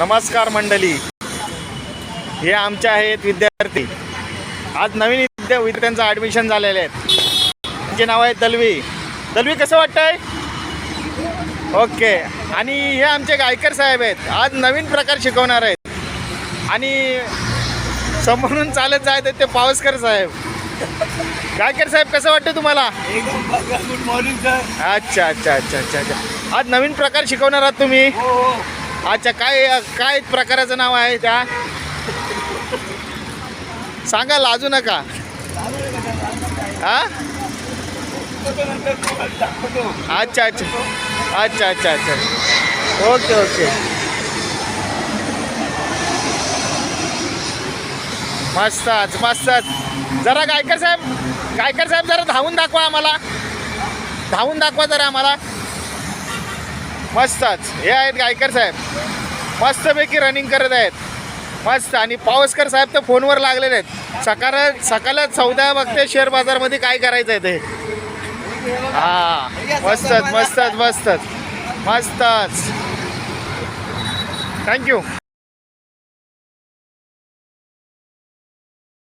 नमस्कार मंडळी हे आमचे आहेत विद्यार्थी आज नवीन विद्या विद्यार्थ्यांचं ॲडमिशन झालेले आहेत त्यांचे नाव आहे दलवी दलवी कसं वाटतंय ओके आणि हे आमचे गायकर साहेब आहेत आज नवीन प्रकार शिकवणार आहेत आणि समोरून चालत जायत आहेत ते पावसकर साहेब गायकर साहेब कसं वाटतं तुम्हाला गुड मॉर्निंग सर अच्छा अच्छा अच्छा अच्छा अच्छा आज नवीन प्रकार शिकवणार आहात तुम्ही हो हो अच्छा काय काय प्रकाराचं नाव आहे त्या? सांगा लाजू नका. हा? अच्छा अच्छा. अच्छा अच्छा अच्छा. Okay okay. मस्तच मस्तच जरा गायकर साहेब गायकर साहेब जरा धावून दाखवा आम्हाला. धावून दाखवा जरा आम्हाला. मस्तच. हे आहेत गायकर साहेब. मस्तपैकी रनिंग करत आहेत. मस्त. आणि पावसकर साहेब तर फोनवर लागलेले आहेत. सकाळ सकाळ चौदा बघते शेअर बाजारमध्ये काय करायचं आहे ते. हा. मस्तच मस्तच मस्तच. मस्तच. थँक्यू